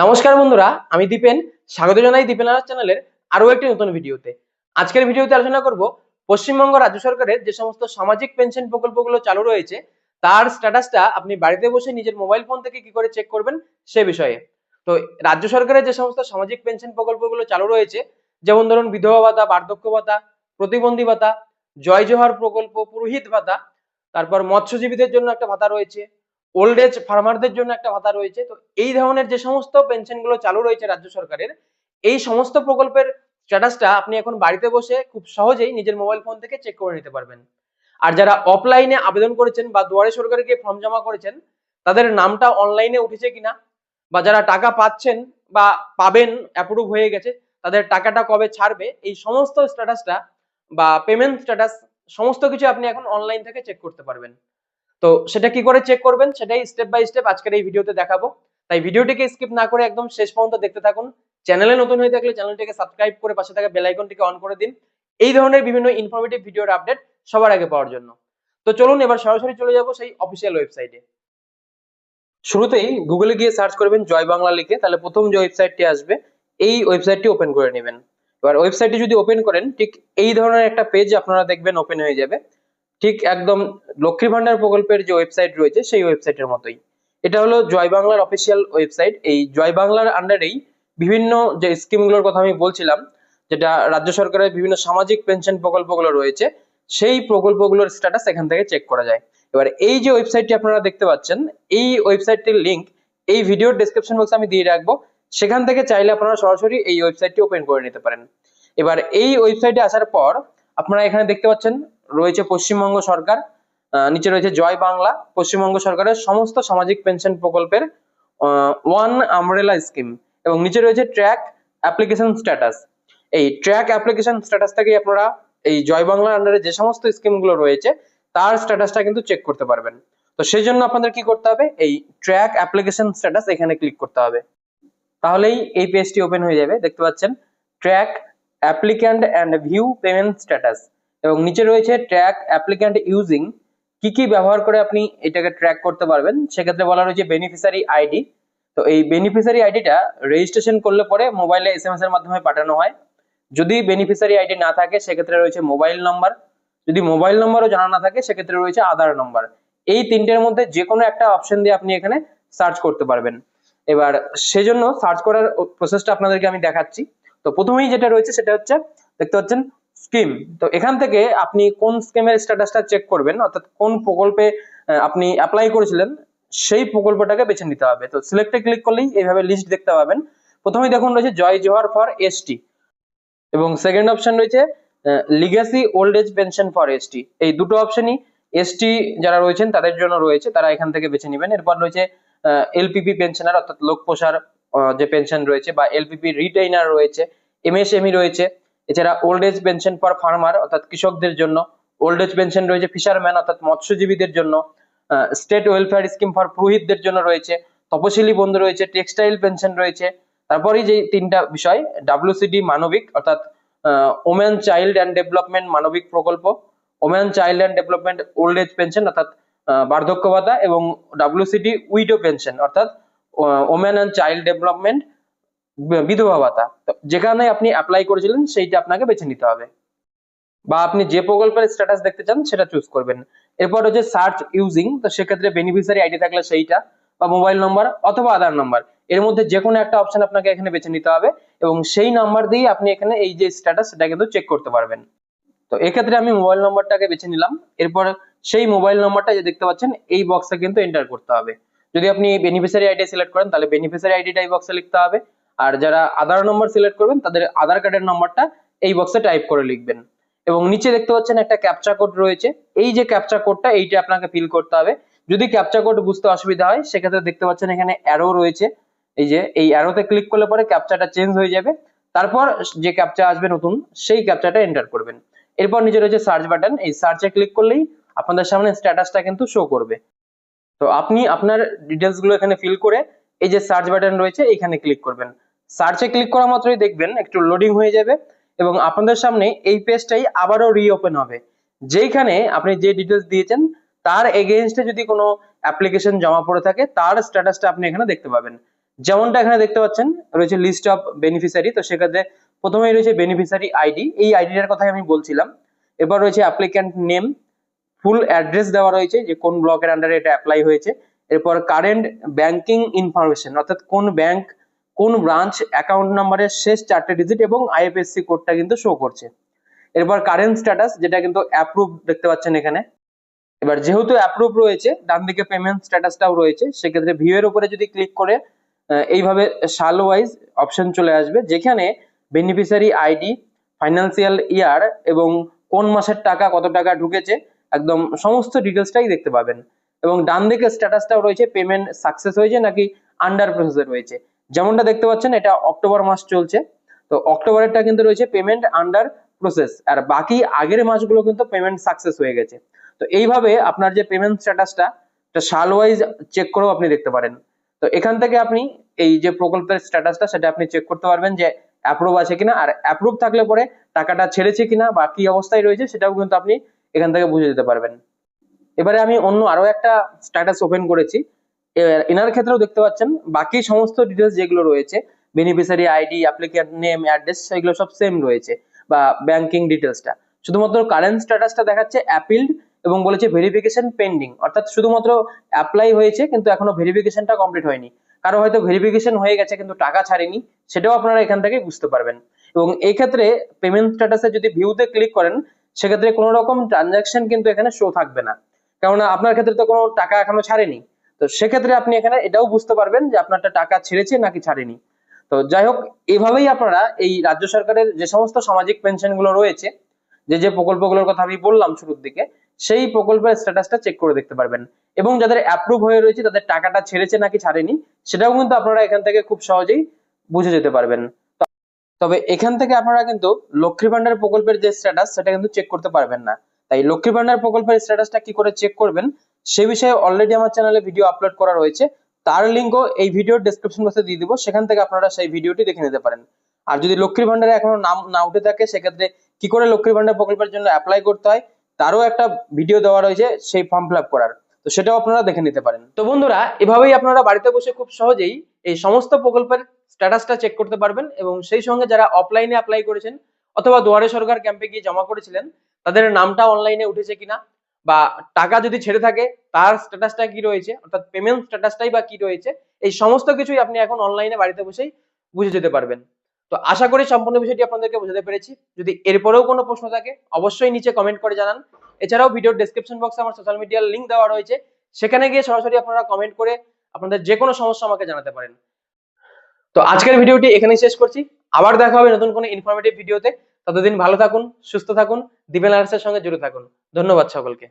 নমস্কার বন্ধুরা, আমি দীপেন। স্বাগত জানাই দীপেন আলার চ্যানেলের আরও একটি নতুন ভিডিওতে। আজকের ভিডিওতে আলোচনা করব পশ্চিমবঙ্গ রাজ্য সরকারের যে সমস্ত সামাজিক পেনশন প্রকল্পগুলো চালু রয়েছে, তার স্ট্যাটাসটা আপনি বাড়িতে বসে নিজের মোবাইল ফোন থেকে কি করে চেক করবেন সে বিষয়ে। তো রাজ্য সরকারের যে সমস্ত সামাজিক পেনশন প্রকল্পগুলো চালু রয়েছে, যেমন ধরুন বিধবা ভাতা, বার্ধক্য ভাতা, প্রতিবন্ধী ভাতা, জয় জোহার প্রকল্প, পুরোহিত ভাতা, তারপর মৎস্যজীবীদের জন্য একটা ভাতা রয়েছে ওল্ড এজ ফার্মারদের জন্য একটা ভাতা রয়েছে। তো এই ধরনের যে সমস্ত পেনশনগুলো চালু রয়েছে রাজ্য সরকারের, এই সমস্ত প্রকল্পের স্ট্যাটাসটা আপনি এখন বাড়িতে বসে খুব সহজেই নিজের মোবাইল ফোন থেকে চেক করে নিতে পারবেন। আর যারা অফলাইনে আবেদন করেছেন বা দুয়ারে সরকারে গিয়ে ফর্ম জমা করেছেন, তাদের নামটা অনলাইনে উঠেছে কিনা বা যারা টাকা পাচ্ছেন বা পাবেন অ্যাপ্রুভ হয়ে গেছে, তাদের টাকাটা কবে ছাড়বে, এই সমস্ত স্ট্যাটাসটা বা পেমেন্ট স্ট্যাটাস সমস্ত কিছু আপনি এখন অনলাইন থেকে চেক করতে পারবেন। তো সেটা কি করে চেক করবেন? সেটাই স্টেপ বাই স্টেপ আজকের এই ভিডিওতে দেখাবো। তাই ভিডিওটিকে স্কিপ না করে একদম শেষ পর্যন্ত দেখতে থাকুন। চ্যানেলে নতুন হয়ে থাকলে চ্যানেলটিকে সাবস্ক্রাইব করে পাশে থাকা বেল আইকনটিকে অন করে দিন। এই ধরনের বিভিন্ন ইনফরমেটিভ ভিডিওর আপডেট সবার আগে পাওয়ার জন্য। তো চলুন এবার সরাসরি চলে যাব সেই অফিসিয়াল ওয়েবসাইটে শুরুতেই গুগলে গিয়ে সার্চ করবেন জয় বাংলা লিখে, তাহলে প্রথম যে ওয়েবসাইটটি আসবে, এই ওয়েবসাইটটি ওপেন করে নেবেন। এবার ওয়েবসাইটটি যদি ওপেন করেন, ঠিক এই ধরনের একটা পেজ আপনারা দেখবেন ওপেন হয়ে যাবে। ঠিক একদম লক্ষ্মী ভান্ডার প্রকল্পের যে ওয়েবসাইট রয়েছে, সেই ওয়েবসাইটের মতোই। এটা হলো জয় বাংলার অফিসিয়াল ওয়েবসাইট এই জয় বাংলার আন্ডারেই বিভিন্ন যে স্কিমগুলোর কথা আমি বলছিলাম, যেটা রাজ্য সরকারের বিভিন্ন সামাজিক পেনশন প্রকল্পগুলো রয়েছে, সেই প্রকল্পগুলোর স্ট্যাটাস এখান থেকে চেক করা যায়। এবার এই যে ওয়েবসাইটটি আপনারা দেখতে পাচ্ছেন, এই ওয়েবসাইটটির লিংক এই ভিডিওর ডেসক্রিপশন বক্সে আমি দিয়ে রাখব। সেখান থেকে চাইলে আপনারা সরাসরি এই ওয়েবসাইটটি ওপেন করে নিতে পারেন। এবার এই ওয়েবসাইটে আসার পর আপনারা এখানে দেখতে পাচ্ছেন রয়েছে পশ্চিমবঙ্গ সরকার নিচে রয়েছে জয় বাংলা, পশ্চিমবঙ্গ সরকারের সমস্ত সামাজিক পেনশন প্রকল্পের ওয়ান আমরেলা স্কিম এবং নিচে রয়েছে ট্র্যাক অ্যাপ্লিকেশন স্ট্যাটাস এই ট্র্যাক অ্যাপ্লিকেশন স্ট্যাটাস থেকে আপনারা এই জয় বাংলার আন্ডারে যে সমস্ত স্কিমগুলো রয়েছে, তার স্ট্যাটাসটা কিন্তু চেক করতে পারবেন। তো সেই জন্য আপনাদের কি করতে হবে? এই ট্র্যাক অ্যাপ্লিকেশন স্ট্যাটাস এখানে ক্লিক করতে হবে। তাহলেই এই পেজটি ওপেন হয়ে যাবে। দেখতে পাচ্ছেন track applicant and view payment status এবং নিচে রয়েছে ট্র্যাক অ্যাপ্লিক্যান্ট ইউজিং কি কি ব্যবহার করে আপনি এটাকে ট্র্যাক করতে পারবেন? সেক্ষেত্রে বলা রয়েছে বেনিফিসারি আইডি তো এই বেনিফিসারি আইডিটা রেজিস্ট্রেশন করলে পরে মোবাইলে এস এম এস এর মাধ্যমে পাঠানো হয়। যদি বেনিফিসারি আইডি না থাকে, সেক্ষেত্রে রয়েছে মোবাইল নাম্বার যদি মোবাইল নাম্বারও জানা না থাকে, সেক্ষেত্রে রয়েছে আধার নাম্বার এই তিনটের মধ্যে যে কোনো একটা অপশন দিয়ে আপনি এখানে সার্চ করতে পারবেন। এবার সেজন্য সার্চ করার প্রসেসটা আপনাদেরকে আমি দেখাচ্ছি। তো প্রথমেই যেটা রয়েছে, সেটা হচ্ছে, দেখতে পাচ্ছেন স্কিম। তো এখান থেকে আপনি কোন স্কিমের স্ট্যাটাসটা চেক করবেন, অর্থাৎ কোন প্রকল্পে আপনি অ্যাপ্লাই করেছিলেন, সেই প্রকল্পটাকে বেছে নিতে হবে। তো সিলেক্টে ক্লিক করলেই এইভাবে লিস্ট দেখতে পাবেন। প্রথমেই দেখুন রয়েছে জয় জোহার ফর এসটি এবং সেকেন্ড অপশন রয়েছে legacy old age pension for ST এই দুটো অপশনই এসটি যারা রয়েছেন, তাদের জন্য রয়েছে, তারা এখান থেকে বেছে নেবেন। এরপর রয়েছে এলপিপি পেনশনার অর্থাৎ লোক পোষার যে পেনশন রয়েছে বা এলপিপি রিটেইনার রয়েছে এমএসএমই রয়েছে। এছাড়া old age pension for farmer অর্থাৎ কৃষকদের জন্য ওল্ড এজ পেনশন রয়েছে ফিশারম্যান অর্থাৎ মৎস্যজীবীদের জন্য স্টেট ওয়েলফেয়ার স্কিম ফর পুরোহিতদের জন্য রয়েছে, তপশিলি বন্ধু রয়েছে টেক্সটাইল পেনশন রয়েছে। তারপরেই যে তিনটা বিষয় ডাব্লিউসিডি মানবিক, অর্থাৎ ওমেন চাইল্ড অ্যান্ড ডেভেলপমেন্ট মানবিক প্রকল্প women child and development old age pension অর্থাৎ বার্ধক্য ভাতা এবং ডাব্লিউসিডি উইডো পেনশন অর্থাৎ ওমেন অ্যান্ড চাইল্ড ডেভেলপমেন্ট বিধবা ভাতা। যেখানে আপনি অ্যাপ্লাই করেছিলেন, সেইটা আপনাকে বেছে নিতে হবে। বা আপনি যে প্রকল্পের স্ট্যাটাস দেখতে চান, সেটা চুজ করবেন। এরপর হচ্ছে সার্চ ইউজিং তো সেক্ষেত্রে বেনিফিশিয়ারি আইডি থাকলে সেইটা, বা মোবাইল নাম্বার অথবা আধার নাম্বার এর মধ্যে যে কোনো একটা অপশন আপনাকে এখানে বেছে নিতে হবে, এবং সেই নাম্বার দিয়ে আপনি এখানে এই যে স্ট্যাটাস সেটা কিন্তু চেক করতে পারবেন। তো এক্ষেত্রে আমি মোবাইল নাম্বারটাকে বেছে নিলাম। এরপর সেই মোবাইল নাম্বারটা যে দেখতে পাচ্ছেন, এই বক্সে কিন্তু এন্টার করতে হবে। যদি আপনি বেনিফিশিয়ারি আইডি সিলেক্ট করেন, তাহলে বেনিফিশিয়ারি আইডিটা এই বক্সে লিখতে হবে। আর যারা আধার নম্বর সিলেক্ট করবেন, তাদের আধার কার্ডের নাম্বারটা এই বক্সে টাইপ করে লিখবেন। এবং নিচে দেখতে পাচ্ছেন একটা ক্যাপচা কোড রয়েছে। এই যে ক্যাপচা কোডটা এইটা আপনাকে ফিল করতে হবে। যদি ক্যাপচা কোড বুঝতে অসুবিধা হয়, সেক্ষেত্রে দেখতে পাচ্ছেন এখানে অ্যারো রয়েছে। এই যে, এই অ্যারোতে ক্লিক করলে পরে ক্যাপচাটা চেঞ্জ হয়ে যাবে। তারপর যে ক্যাপচা আসবে নতুন, সেই ক্যাপচাটা এন্টার করবেন। এরপর নিচে রয়েছে সার্চ বাটন এই সার্চে ক্লিক করলেই আপনাদের সামনে স্ট্যাটাসটা কিন্তু শো করবে। তো আপনি আপনার ডিটেলসগুলো এখানে ফিল করে, এই যে সার্চ বাটন রয়েছে এখানে ক্লিক করবেন। সার্চে ক্লিক করা মাত্রই দেখবেন একটু লোডিং হয়ে যাবে এবং আপনাদের সামনে এই পেজটাই আবারও রিওপেন হবে। যেইখানে আপনি যে ডিটেলস দিয়েছেন, তার এগেইনস্টে যদি কোনো অ্যাপ্লিকেশন জমা পড়ে থাকে, তার স্ট্যাটাসটা আপনি এখানে দেখতে পাবেন। যেমনটা এখানে দেখতে পাচ্ছেন, রয়েছে লিস্ট অফ বেনিফিশিয়ারি তো সেক্ষেত্রে প্রথমেই রয়েছে বেনিফিশিয়ারি আইডি এই আইডিটার কথাই আমি বলছিলাম। এবার রয়েছে অ্যাপ্লিক্যান্ট নেম ফুল অ্যাড্রেস দেওয়া রয়েছে যে কোন ব্লকের আন্ডারে এটা অ্যাপ্লাই হয়েছে। এরপর কারেন্ট ব্যাংকিং ইনফরমেশন অর্থাৎ কোন ব্যাংক কোন ব্রাঞ্চ অ্যাকাউন্ট নাম্বারের শেষ চারটে ডিজিট এবং আইএফএসসি কোডটা কিন্তু শো করছে। এরপর কারেন্ট স্ট্যাটাস যেটা কিন্তু অ্যাপ্রুভ দেখতে পাচ্ছেন এখানে। এবার যেহেতু অ্যাপ্রুভ রয়েছে, ডান দিকে পেমেন্ট স্ট্যাটাসটাও রয়েছে, সেক্ষেত্রে ভিউ এর উপরে যদি ক্লিক করে এইভাবে সাল ওয়াইজ অপশন চলে আসবে, যেখানে বেনিফিশিয়ারি আইডি ফাইন্যান্সিয়াল ইয়ার এবং কোন মাসের টাকা, কত টাকা ঢুকেছে, একদম সমস্ত ডিটেলসটাই দেখতে পাবেন। এবং ডান দিকে স্ট্যাটাসটাও রয়েছে পেমেন্ট সাকসেস হয়েছে নাকি আন্ডার প্রসেসে রয়েছে। যেমনটা দেখতে পাচ্ছেন, এটা অক্টোবর মাস চলছে। তো অক্টোবরেরটা কিন্তু রয়েছে পেমেন্ট আন্ডার প্রসেস আর বাকি আগের মাসগুলো কিন্তু পেমেন্ট সাকসেস হয়ে গেছে। তো এইভাবে আপনার যে পেমেন্ট স্ট্যাটাসটা সাল ওয়াইজ চেক করেও আপনি দেখতে পারেন। তো এখান থেকে আপনি এই যে প্রকল্পের স্ট্যাটাসটা সেটা আপনি চেক করতে পারবেন যে অ্যাপ্রুভ আছে কিনা, আর অ্যাপ্রুভ থাকলে পরে টাকাটা ছেড়েছে কিনা বা কি অবস্থায় রয়েছে, সেটাও কিন্তু আপনি এখান থেকে বুঝে যেতে পারবেন। এবারে আমি অন্য আরও একটা স্ট্যাটাস ওপেন করেছি। এনার ক্ষেত্রেও দেখতে পাচ্ছেন, বাকি সমস্ত ডিটেলস যেগুলো রয়েছে beneficiary ID applicant name address সেগুলো সব সেম রয়েছে, বা ব্যাংকিং ডিটেলসটা শুধুমাত্র কারেন্ট স্ট্যাটাসটা দেখাচ্ছে অ্যাপিল্ড এবং বলেছে ভেরিফিকেশন পেন্ডিং অর্থাৎ শুধুমাত্র অ্যাপ্লাই হয়েছে, কিন্তু এখনও ভেরিফিকেশনটা কমপ্লিট হয়নি। কারও হয়তো ভেরিফিকেশন হয়ে গেছে, কিন্তু টাকা ছাড়েনি, সেটাও আপনারা এখান থেকে বুঝতে পারবেন। এবং এই ক্ষেত্রে পেমেন্ট স্ট্যাটাসে যদি ভিউতে ক্লিক করেন, সেক্ষেত্রে কোনো রকম ট্রানজাকশন কিন্তু এখানে শো থাকবে না। কেননা আপনার ক্ষেত্রে তো কোনো টাকা এখনও ছাড়েনি। তো সেক্ষেত্রে আপনি এখানে এটাও বুঝতে পারবেন যে আপনারটা টাকা ছেড়েছে নাকি ছাড়েনি। তো যাই হোক, এভাবেই আপনারা এই রাজ্য সরকারের যে সমস্ত সামাজিক পেনশনগুলো রয়েছে, যে যে প্রকল্পগুলোর কথা আমি বললাম শুরুর দিকে, সেই প্রকল্পের স্ট্যাটাসটা চেক করে দেখতে পারবেন। এবং যাদের অ্যাপ্রুভ হয়ে রয়েছে, তাদের টাকাটা ছেড়েছে নাকি ছাড়েনি, সেটাও কিন্তু আপনারা এখান থেকে খুব সহজেই বুঝে যেতে পারবেন। তবে এখান থেকে আপনারা কিন্তু লক্ষ্মী ভান্ডার প্রকল্পের যে স্ট্যাটাস সেটা কিন্তু চেক করতে পারবেন না। তাই লক্ষ্মী ভান্ডার প্রকল্পের স্ট্যাটাসটা কি করে চেক করবেন সে বিষয়ে অলরেডি আমার চ্যানেলে ভিডিও আপলোড করা রয়েছে। তার লিঙ্কও এই ভিডিওর ডেসক্রিপশন বক্সে দিয়ে দিব। সেখান থেকে আপনারা সেই ভিডিওটি দেখে নিতে পারেন। আর যদি লক্ষ্মীর ভান্ডারে এখনও নাম, না উঠে থাকে, সেক্ষেত্রে কি করে লক্ষ্মীর ভান্ডার প্রকল্পের জন্য অ্যাপ্লাই করতে হয়, তারও একটা ভিডিও দেওয়া রয়েছে, সেই ফর্ম ফিল করার। তো সেটাও আপনারা দেখে নিতে পারেন। তো বন্ধুরা, এভাবেই আপনারা বাড়িতে বসে খুব সহজেই এই সমস্ত প্রকল্পের স্ট্যাটাসটা চেক করতে পারবেন এবং সেই সঙ্গে যারা অফলাইনে অ্যাপ্লাই করেছেন অথবা দুয়ারে সরকার ক্যাম্পে গিয়ে জমা করেছিলেন, তাদের নামটা অনলাইনে উঠেছে কিনা বা টাকা যদি ছেড়ে থাকে, তার স্ট্যাটাসটা কি রয়েছে? অর্থাৎ পেমেন্ট স্ট্যাটাসটাই বা কি রয়েছে? এই সমস্ত কিছুই আপনি এখন অনলাইনে বাড়িতে বসেই বুঝে যেতে পারবেন। তো আশা করি সম্পূর্ণ বিষয়টি আপনাদেরকে বোঝাতে পেরেছি। যদি এরপরেও কোনো প্রশ্ন থাকে, অবশ্যই নিচে কমেন্ট করে জানান। এছাড়াও ভিডিওর ডেসক্রিপশন বক্সে আমার সোশ্যাল মিডিয়ার লিংক দেওয়া রয়েছে। সেখানে গিয়ে সরাসরি আপনারা কমেন্ট করে আপনাদের যে কোনো সমস্যা আমাকে জানাতে পারেন। তো আজকের ভিডিওটি এখানেই শেষ করছি। আবার দেখা হবে নতুন কোনো ইনফরমেটিভ ভিডিওতে ততদিন ভালো থাকুন সুস্থ থাকুন দিবেন আর্টসের সঙ্গে জুড়ে থাকুন। ধন্যবাদ সকলকে।